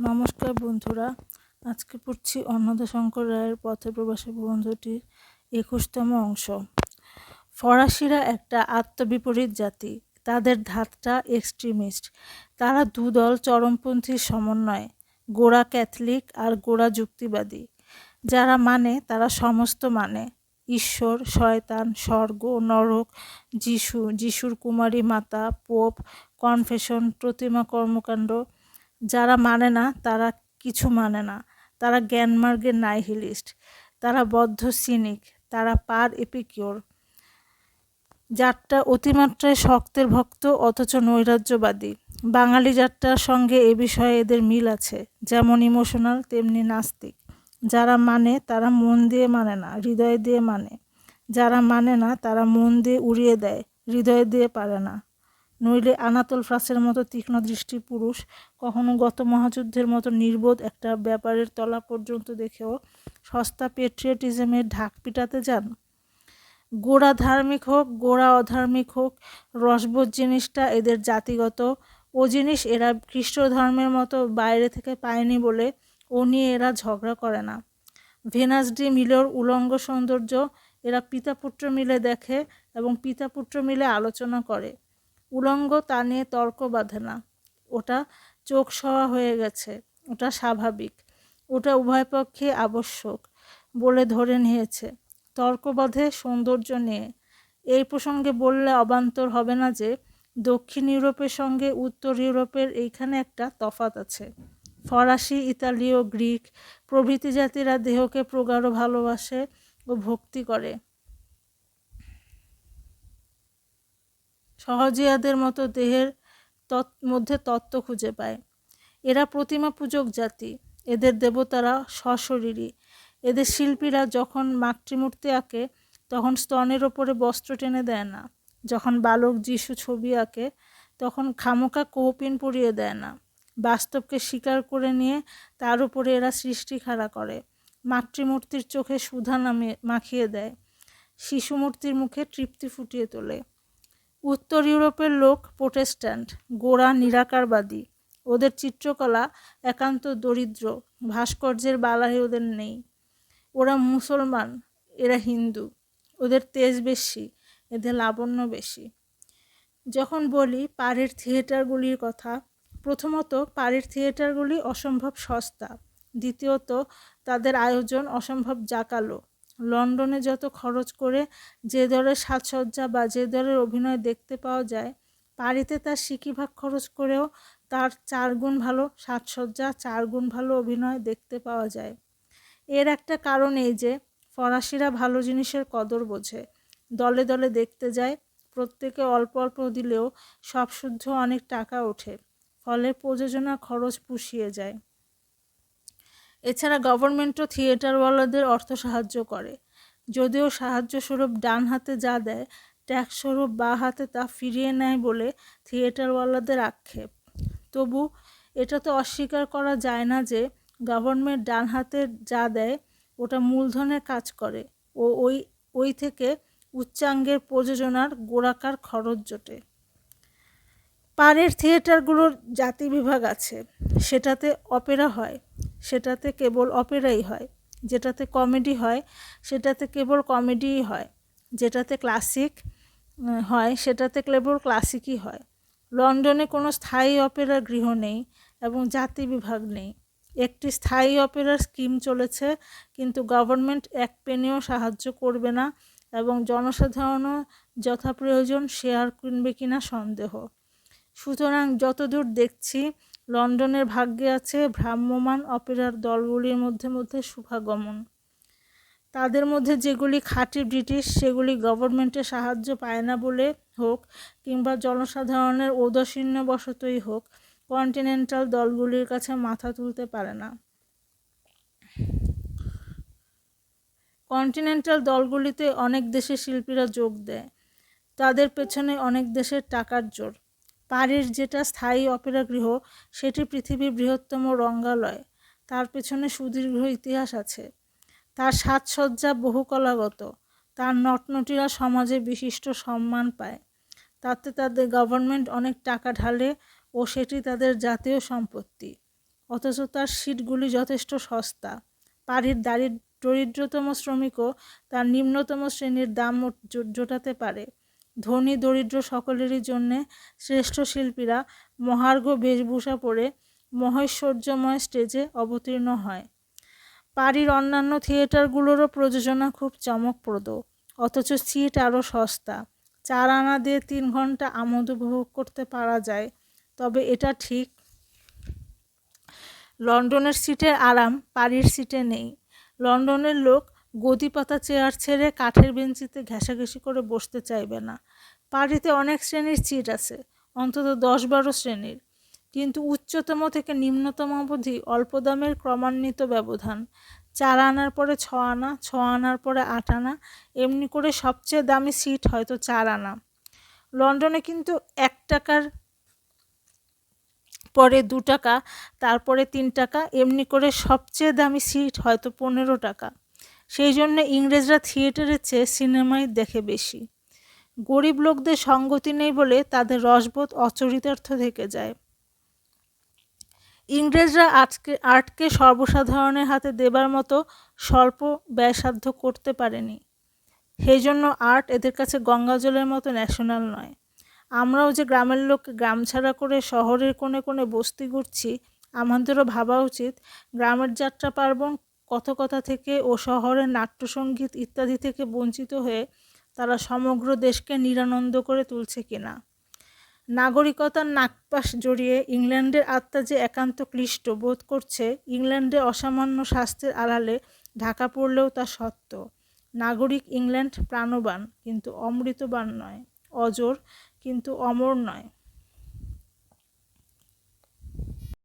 নমস্কার বন্ধুরা, আজকে পড়ছি অন্নদাশঙ্কর রায়ের পথে প্রবাসী বন্ধুটির একুশতম অংশ। ফরাসিরা একটা আত্মবিপরীত জাতি, তাদের ধাতটা এক্সট্রিমিস্ট। তারা দুদল চরমপন্থীর সমন্বয়, গোড়া ক্যাথলিক আর গোড়া যুক্তিবাদী। যারা মানে তারা সমস্ত মানে। ঈশ্বর, শয়তান, স্বর্গ, নরক, যিশু, যিশুর কুমারী মাতা, পোপ, কনফেশন, প্রতিমা, কর্মকাণ্ড যারা মানে না, তারা কিছু মানে না। তারা জ্ঞানমার্গের নাইহিলিস্ট। তারা বদ্ধ সিনিক। তারা পার এপিকিওর। যারটা অতিমাত্রায় শক্তের ভক্ত অথচ নৈরাজ্যবাদী। বাঙালি যাত্রার সঙ্গে এ বিষয়ে এদের মিল আছে, যেমন ইমোশনাল, তেমনি নাস্তিক। যারা মানে তারা মন দিয়ে মানে না, হৃদয় দিয়ে মানে। যারা মানে না, তারা মন দিয়ে উড়িয়ে দেয়, হৃদয় দিয়ে পারে না। নইলে আনাতল ফ্রাসের মতো তীক্ষ্ণ দৃষ্টি পুরুষ কখনো গত মহাযুদ্ধের মতো নির্বোধ একটা ব্যাপারের তলা পর্যন্ত দেখেও সস্তা পেট্রিয়টিজমের ঢাক পিটাতে যান। গোড়া ধার্মিক হোক, গোড়া অধার্মিক হোক, রসবোধ জিনিসটা এদের জাতিগত। ও জিনিস এরা খ্রিস্ট ধর্মের মতো বাইরে থেকে পায়নি বলে ও নিয়ে এরা ঝগড়া করে না। ভেনাস ডি মিলোর উলঙ্গ সৌন্দর্য এরা পিতা পুত্র মিলে দেখে এবং পিতা পুত্র মিলে আলোচনা করে। উলঙ্গ তা নিয়ে তর্ক বাঁধে না। ওটা চোখ সওয়া হয়ে গেছে, ওটা স্বাভাবিক, ওটা উভয় পক্ষে আবশ্যক বলে ধরে নিয়েছে। তর্ক বাঁধে সৌন্দর্য নিয়ে। এই প্রসঙ্গে বললে অবান্তর হবে না যে, দক্ষিণ ইউরোপের সঙ্গে উত্তর ইউরোপের এইখানে একটা তফাত আছে। ফরাসি, ইতালীয়, গ্রিক প্রভৃতি জাতিরা দেহকে প্রগাঢ় ভালোবাসে ও ভক্তি করে। সহজিয়াদের মতো দেহের তত মধ্যে তত্ত্ব খুঁজে পায়। এরা প্রতিমা পূজক জাতি। এদের দেবতারা সশরীরী। এদের শিল্পীরা যখন মাতৃমূর্তি আঁকে, তখন স্তনের ওপরে বস্ত্র টেনে দেয় না। যখন বালক যিশু ছবি আঁকে, তখন খামোকা কোহপিন পরিয়ে দেয় না। বাস্তবকে স্বীকার করে নিয়ে তার উপরে এরা সৃষ্টি খাড়া করে। মাতৃমূর্তির চোখে সুধা নামে, মাখিয়ে দেয়। শিশুমূর্তির মুখে তৃপ্তি ফুটিয়ে তোলে। উত্তর ইউরোপের লোক প্রোটেস্ট্যান্ট, গোড়া নিরাকারবাদী। ওদের চিত্রকলা একান্ত দরিদ্র, ভাস্কর্যের বালাই ওদের নেই। ওরা মুসলমান, এরা হিন্দু, ওদের তেজ বেশি, এদের লাবণ্য বেশি। যখন বলি পাড়ের থিয়েটারগুলির কথা, প্রথমত পাড়ের থিয়েটারগুলি অসম্ভব সস্তা, দ্বিতীয়ত তাদের আয়োজন অসম্ভব জাকালো। লন্ডনে যত খরচ করে যে দরের সাজসজ্জা বা যে দরের অভিনয় দেখতে পাওয়া যায় পাড়িতে তার সিকিভাগ খরচ করেও তার চার গুণ ভালো সাজসজ্জা, চার গুণ ভালো অভিনয় দেখতে পাওয়া যায়। এর একটা কারণ এই যে, ফরাসিরা ভালো জিনিসের কদর বোঝে। দলে দলে দেখতে যায়, প্রত্যেকে অল্প অল্প দিলেও সব শুদ্ধ অনেক টাকা ওঠে, ফলে প্রযোজনা খরচ পুষিয়ে যায়। এছাড়া গভর্নমেন্টও থিয়েটারওয়ালাদের অর্থ সাহায্য করে। যদিও সাহায্য স্বরূপ ডান হাতে যা দেয় ট্যাক্স স্বরূপ বা হাতে তা ফিরিয়ে নেয় বলে থিয়েটারওয়ালাদের আক্ষেপ। তবু এটা তো অস্বীকার করা যায় না যে গভর্নমেন্ট ডান হাতে যা দেয়, ওটা মূলধনের কাজ করে ও ওই ওই থেকে উচ্চাঙ্গের প্রযোজনার গোড়াকার খরচ জোটে। পাড়ের থিয়েটারগুলোর জাতি বিভাগ আছে, সেটাতে অপেরা হয়। সেটাতে কেবল অপেরাই হয়। যেটাতে কমেডি হয়, সেটাতে কেবল কমেডিই হয়। যেটাতে ক্লাসিক হয়, সেটাতে কেবল ক্লাসিকই হয়। লন্ডনে কোনো স্থায়ী অপেরা গৃহ নেই এবং জাতি বিভাগ নেই। একটি স্থায়ী অপেরার স্কিম চলেছে, কিন্তু গভর্নমেন্ট এক পেনেও সাহায্য করবে না এবং জনসাধারণও যথা প্রয়োজন শেয়ার কিনবে কিনা সন্দেহ। সুতরাং যতদূর দেখছি লন্ডনের ভাগ্যে আছে ভ্রাম্যমান অপেরার দলগুলির মধ্যে মধ্যে শুভাগমন। তাদের মধ্যে যেগুলি খাঁটি ব্রিটিশ, সেগুলি গভর্নমেন্টের সাহায্য পায় না বলে হোক কিংবা জনসাধারণের ঔদাসীন্য বশতই হোক, কন্টিনেন্টাল দলগুলির কাছে মাথা তুলতে পারে না। কন্টিনেন্টাল দলগুলিতে অনেক দেশের শিল্পীরা যোগ দেয়। তাদের পেছনে অনেক দেশের টাকার জোর। পারির যেটা স্থায়ী অপেরা গৃহ সেটি পৃথিবীর বৃহত্তম রঙ্গালয়। তার পেছনে সুদীর্ঘ ইতিহাস আছে। তার সাজসজ্জা বহুকলাগত। তার নটনটিরা সমাজে বিশিষ্ট সম্মান পায়। তাতে তাদের গভর্নমেন্ট অনেক টাকা ঢালে ও সেটি তাদের জাতীয় সম্পত্তি। অথচ তার সিটগুলি যথেষ্ট সস্তা। পাড়ির দারিদ্র দরিদ্রতম শ্রমিকও তার নিম্নতম শ্রেণির দাম জোটাতে পারে। ধনী দরিদ্র সকলেরই জন্যে শ্রেষ্ঠ শিল্পীরা মহার্ঘ বেশভূষা পরে মহৈশ্বর্যময় স্টেজে অবতীর্ণ হয়। পাড়ির অন্যান্য থিয়েটারগুলোরও প্রযোজনা খুব চমকপ্রদ, অথচ সিট আরও সস্তা। চার আনা দিয়ে তিন ঘণ্টা আমোদ উপভোগ করতে পারা যায়, তবে এটা ঠিক। লন্ডনের সিটের আরাম পাড়ির সিটে নেই। লন্ডনের লোক গদি পাতা চেয়ার ছেড়ে কাঠের বেঞ্চিতে ঘেঁষাঘেঁষি করে বসতে চাইবে না। পাড়িতে অনেক শ্রেণির সিট আছে, অন্তত দশ বারো শ্রেণির। কিন্তু উচ্চতম থেকে নিম্নতম অবধি অল্প দামের ক্রমান্বিত ব্যবধান। চার আনার পরে ছ আনা, ছ আনার পরে আট আনা, এমনি করে সবচেয়ে দামি সিট হয়তো চার আনা। লন্ডনে কিন্তু এক টাকার পরে দু টাকা, তারপরে তিন টাকা, এমনি করে সবচেয়ে দামি সিট হয়তো পনেরো টাকা। সেই জন্য ইংরেজরা থিয়েটারের চেয়ে সিনেমাই দেখে বেশি। গরিব লোকদের সঙ্গতি নেই বলে তাদের রসবোধ অচরিতার্থ থেকে যায়। ইংরেজরা আজকে আর্টকে সর্বসাধারণের হাতে দেবার মতো স্বল্প ব্যয়সাধ্য করতে পারেনি। সেই জন্য আর্ট এদের কাছে গঙ্গাজলের মতো ন্যাশনাল নয়। আমরাও যে গ্রামের লোককে গ্রাম ছাড়া করে শহরের কোণে কোণে বস্তি ঘুরছি আমাদেরও ভাবা উচিত গ্রামের যাত্রা পার্বণ কথকথা থেকে ও শহরের নাট্যসঙ্গীত ইত্যাদি থেকে বঞ্চিত হয়ে তারা সমগ্র দেশকে নিরানন্দ করে তুলছে কিনা। নাগরিকতার নাকপাশ জড়িয়ে ইংল্যান্ডের আত্মা যে একান্ত ক্লিষ্ট বোধ করছে, ইংল্যান্ডে অসামান্য স্বাস্থ্যের আড়ালে ঢাকা পড়লেও তা সত্য। নাগরিক ইংল্যান্ড প্রাণবান, কিন্তু অমৃতবান নয়, অজর, কিন্তু অমর নয়।